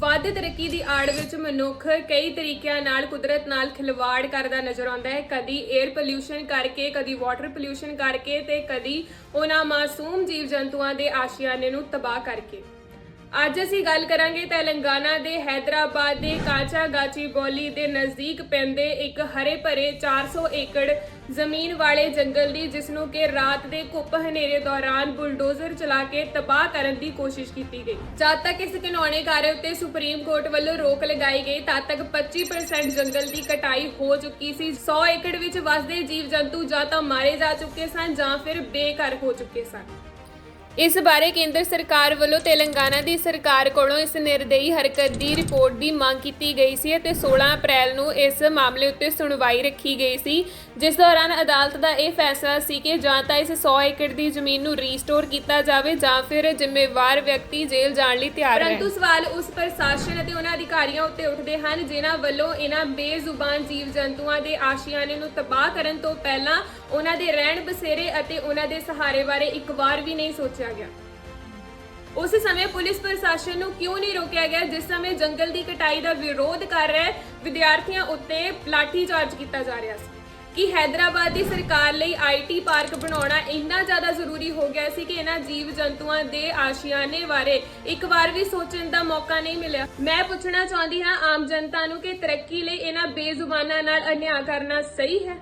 ਵੱਧ ਤਰੱਕੀ ਦੀ ਆੜ ਵਿੱਚ ਮਨੁੱਖ ਕਈ ਤਰੀਕਿਆਂ ਨਾਲ ਕੁਦਰਤ ਨਾਲ ਖਿਲਵਾੜ ਕਰਦਾ ਨਜ਼ਰ ਆਉਂਦਾ ਹੈ। ਕਦੀ 에ਅਰ ਪੋਲਿਊਸ਼ਨ ਕਰਕੇ, ਕਦੀ ਵਾਟਰ ਪੋਲਿਊਸ਼ਨ ਕਰਕੇ ਤੇ ਕਦੀ ਉਹਨਾਂ ਮਾਸੂਮ ਜੀਵ ਜੰਤੂਆਂ ਦੇ ਆਸ਼ੀਆਨੇ ਨੂੰ ਤਬਾਹ ਕਰਕੇ। ਅੱਜ ਅਸੀਂ ਗੱਲ ਕਰਾਂਗੇ ਤੇਲੰਗਾਨਾ ਦੇ ਹੈਦਰਾਬਾਦ ਦੇ ਕਾਚਾਗਾਚੀ ਬੋਲੀ ਦੇ ਨਜ਼ਦੀਕ ਪੈਂਦੇ ਇੱਕ ਹਰੇ ਭਰੇ 400 ਏਕੜ ਜ਼ਮੀਨ ਵਾਲੇ ਜੰਗਲ ਦੀ ਜਿਸ ਨੂੰ ਕਿ ਰਾਤ ਦੇ ਘੁੱਪ ਹਨੇਰੇ ਦੌਰਾਨ ਬੁਲਡੋਜ਼ਰ ਚਲਾ ਕੇ ਤਬਾਹ ਕਰਨ ਦੀ ਕੋਸ਼ਿਸ਼ ਕੀਤੀ ਗਈ। ਜਦ ਤੱਕ ਇਸ ਘਿਨੌਣੇ ਕਾਰਜ ਉੱਤੇ ਸੁਪਰੀਮ ਕੋਰਟ ਵੱਲੋਂ ਰੋਕ ਲਗਾਈ ਗਈ, ਤਦ ਤੱਕ 25% ਜੰਗਲ ਦੀ ਕਟਾਈ ਹੋ ਚੁੱਕੀ ਸੀ। 100 ਏਕੜ ਵਿੱਚ ਵੱਸਦੇ ਜੀਵ ਜੰਤੂ ਜਾਂ ਤਾਂ ਮਾਰੇ ਜਾ ਚੁੱਕੇ ਸਨ ਜਾਂ ਫਿਰ ਬੇਘਰ ਹੋ ਚੁੱਕੇ ਸਨ। ਇਸ ਬਾਰੇ ਕੇਂਦਰ ਸਰਕਾਰ ਵੱਲੋਂ ਤੇਲੰਗਾਨਾ ਦੀ ਸਰਕਾਰ ਕੋਲੋਂ ਇਸ ਨਿਰਦਈ ਹਰਕਤ ਦੀ ਰਿਪੋਰਟ ਦੀ ਮੰਗ ਕੀਤੀ ਗਈ ਸੀ ਅਤੇ 16 ਅਪ੍ਰੈਲ ਨੂੰ ਇਸ ਮਾਮਲੇ ਉੱਤੇ ਸੁਣਵਾਈ ਰੱਖੀ ਗਈ ਸੀ। ਜਿਸ ਦੌਰਾਨ ਅਦਾਲਤ ਦਾ ਇਹ ਫੈਸਲਾ ਸੀ ਕਿ ਜਾਂ ਤਾਂ ਇਸ 100 ਏਕੜ ਦੀ ਜ਼ਮੀਨ ਨੂੰ ਰੀਸਟੋਰ ਕੀਤਾ ਜਾਵੇ ਜਾਂ ਫਿਰ ਜ਼ਿੰਮੇਵਾਰ ਵਿਅਕਤੀ ਜੇਲ੍ਹ ਜਾਣ ਲਈ ਤਿਆਰ ਹੈ ਪਰੰਤੂ ਸਵਾਲ ਉਸ ਪ੍ਰਸ਼ਾਸਨ ਅਤੇ ਉਹਨਾਂ ਅਧਿਕਾਰੀਆਂ ਉੱਤੇ ਉੱਠਦੇ ਹਨ, ਜਿਨ੍ਹਾਂ ਵੱਲੋਂ ਇਹਨਾਂ ਬੇਜ਼ੁਬਾਨ ਜੀਵ ਜੰਤੂਆਂ ਦੇ ਆਸ਼ੀਆਨੇ ਨੂੰ ਤਬਾਹ ਕਰਨ ਤੋਂ ਪਹਿਲਾਂ ਉਹਨਾਂ ਦੇ ਰਹਿਣ ਬਸੇਰੇ ਅਤੇ ਉਹਨਾਂ ਦੇ ਸਹਾਰੇ ਬਾਰੇ ਇੱਕ ਵਾਰ ਵੀ ਨਹੀਂ ਸੋਚਿਆ ਗਿਆ। ਉਸ ਸਮੇਂ ਪੁਲਿਸ ਪ੍ਰਸ਼ਾਸਨ ਨੂੰ ਕਿਉਂ ਨਹੀਂ ਰੋਕਿਆ ਗਿਆ, ਜਿਸ ਸਮੇਂ ਜੰਗਲ ਦੀ ਕਟਾਈ ਦਾ ਵਿਰੋਧ ਕਰ ਰਹੇ ਵਿਦਿਆਰਥੀਆਂ ਉੱਤੇ ਲਾਠੀ ਚਾਰਜ ਕੀਤਾ ਜਾ ਰਿਹਾ ਸੀ? ਕਿ ਹੈਦਰਾਬਾਦ ਦੀ ਸਰਕਾਰ ਲਈ ਆਈਟੀ ਪਾਰਕ ਬਣਾਉਣਾ ਇੰਨਾ ਜ਼ਿਆਦਾ ਜ਼ਰੂਰੀ ਹੋ ਗਿਆ ਸੀ ਕਿ ਇਹਨਾਂ ਜੀਵ ਜੰਤੂਆਂ ਦੇ ਆਸ਼ੀਆਨੇ ਬਾਰੇ ਇੱਕ ਵਾਰ ਵੀ ਸੋਚਣ ਦਾ ਮੌਕਾ ਨਹੀਂ ਮਿਲਿਆ? ਮੈਂ ਪੁੱਛਣਾ ਚਾਹੁੰਦੀ ਹਾਂ, ਆਮ ਜਨਤਾ ਨੂੰ ਕਿ ਤਰੱਕੀ ਲਈ ਇਹਨਾਂ ਬੇਜ਼ੁਬਾਨਾਂ ਨਾਲ ਅਨਿਆਂ ਕਰਨਾ ਸਹੀ ਹੈ?